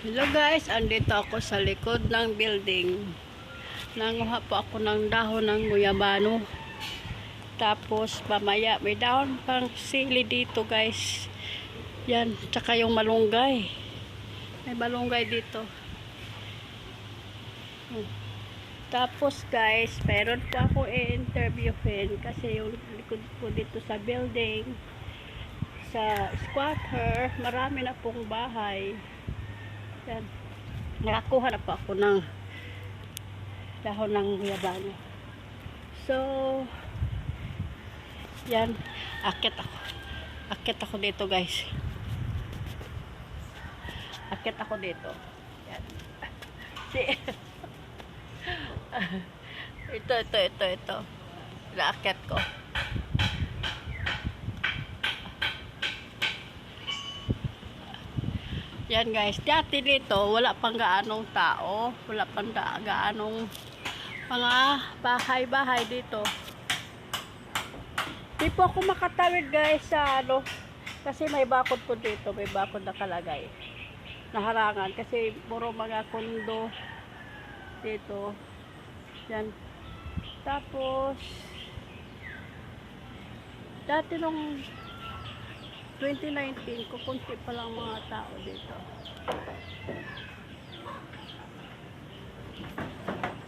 Hello guys, andito ako sa likod ng building. Nanguha po ako ng dahon ng guyabano. Tapos mamaya may dahon pang sili dito guys. Yan, tsaka yung malunggay. May malunggay dito. Hmm. Tapos guys, meron po ako i-interviewin kasi yung likod po dito sa building sa squatter, marami na pong bahay. Yan. Nakakuha na po ako ng dahon ng guyabano. So, yan. Akit ako. Akit ako dito, guys. Akit ako dito. Yan. Si ito, ito, ito, ito. Inaakit ko. Yan guys, dati dito wala pang gaanong tao, wala pang ga gaanong mga bahay-bahay dito. Di po ako makatawid guys sa ano, kasi may bakod po dito, may bakod nakalagay. Naharangan kasi puro mga kondo dito. Yan. Tapos dati nung 2019, kukunti pa lang mga tao dito.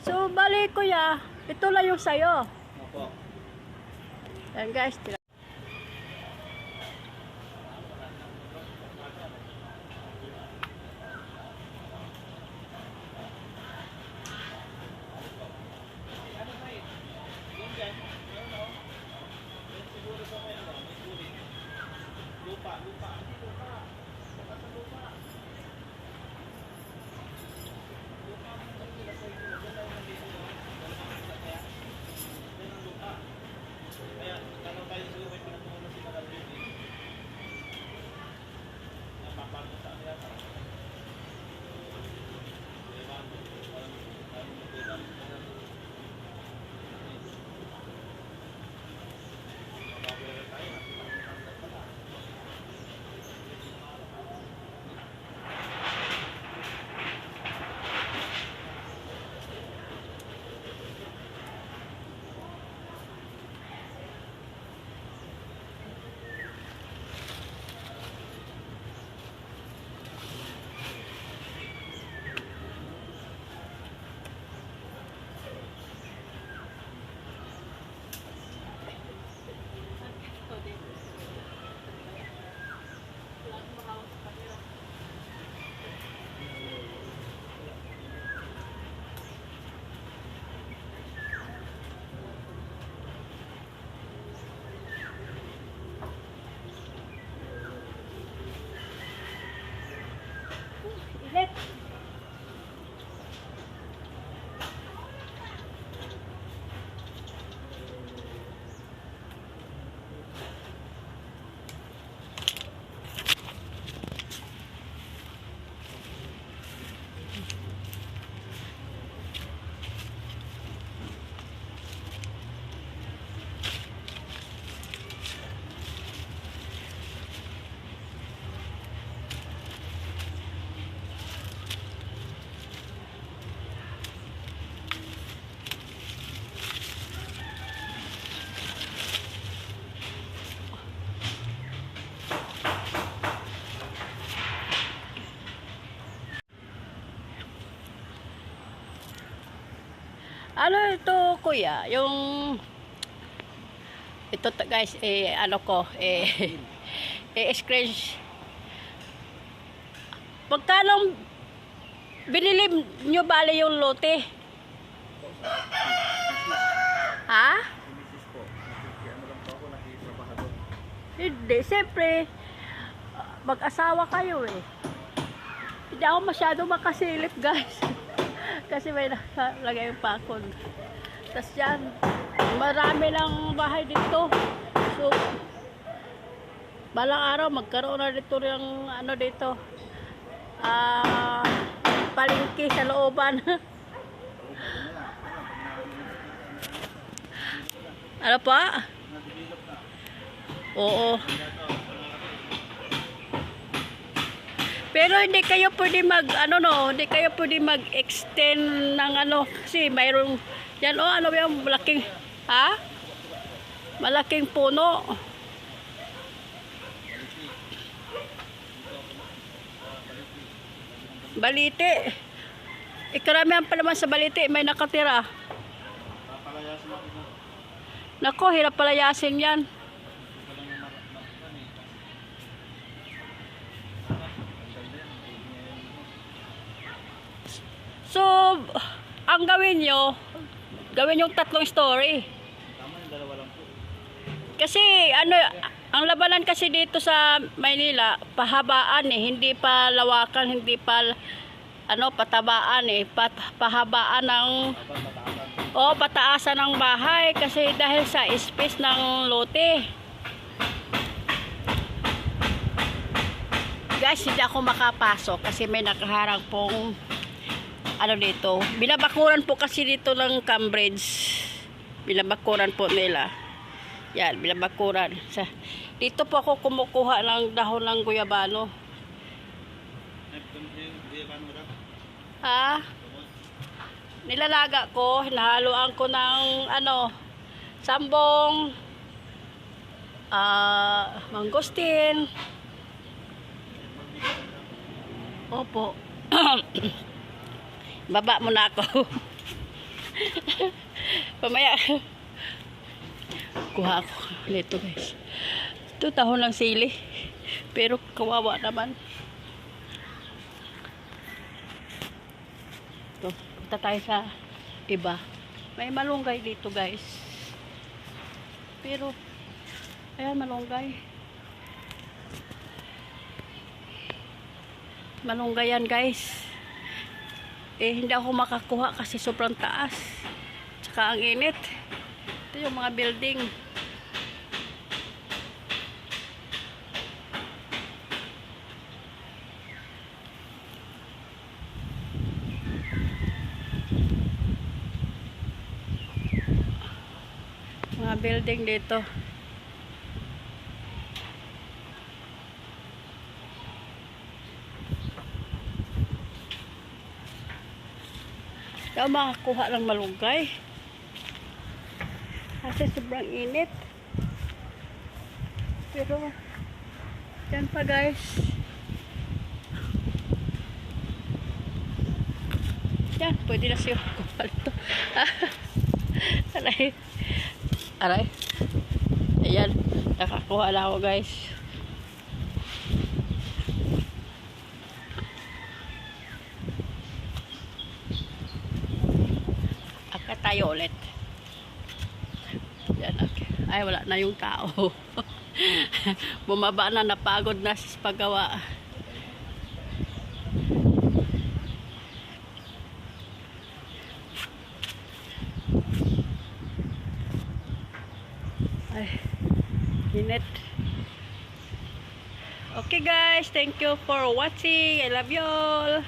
So, bali kuya, ito lang yung sayo. Opo. Yan guys, Ano ito, kuya? Yung ito to, guys, eh ano ko, eh eh scratch. Pagkano binili nyo bale yung lote? Ha? Hindi, siyempre, mag-asawa kayo eh. Hindi ako masyado makasilip, guys. Kasi may nakalagay yung pakon. Tapos yan, marami lang bahay dito. So, balang araw, magkaroon na dito yung ano dito. Ah, palingki sa looban. ano pa? Oo. Pero hindi kayo pwede mag, ano no, hindi kayo pwede mag-extend ng ano, kasi mayroong, yan o, ano yung malaking, ha? Malaking puno. Balite. Ikaramihan pa naman sa balite, may nakatira. Nako, hirap palayasin yan. So, ang gawin nyo, gawin yung tatlong story. Tama yung dalawa lang po. Kasi, ano, ang labanan kasi dito sa Maynila, pahabaan eh, hindi pa lawakan, hindi pa, ano, patabaan eh, pat, pahabaan ng, o pataasan ng bahay kasi dahil sa space ng lote. Guys, hindi ako makapasok kasi may nakaharang pong ano dito. Binabakuran po kasi dito ng Cambridge. Binabakuran po nila. Yan, binabakuran. Sa, dito po ako kumukuha ng dahon ng guyabano. Ha? Nilalaga ko, hinahaluan ko ng ano, sambong, ah, mangosteen. Opo. Baba muna ako. Pamaya. Kuha ako nito guys. Ito tahon ng sili. Pero kawawa naman. Ito, punta tayo sa iba. May malunggay dito guys. Pero, ayan malunggay. Malunggay yan guys. Eh, hindi ako makakuha kasi sobrang taas. Tsaka ang init. Ito yung mga building. Mga building dito. Daw makakuha ng malunggay. Kasi sobrang init. Pero, yan pa guys. Yan, pwede na siya kuha ito. Aray. Aray. Ayan, nakakuha na ako guys. Tayo ulit. Yan, okay. Ay, wala na yung tao. Bumaba na, napagod na sa paggawa. Ay, init. Okay guys, thank you for watching. I love you all.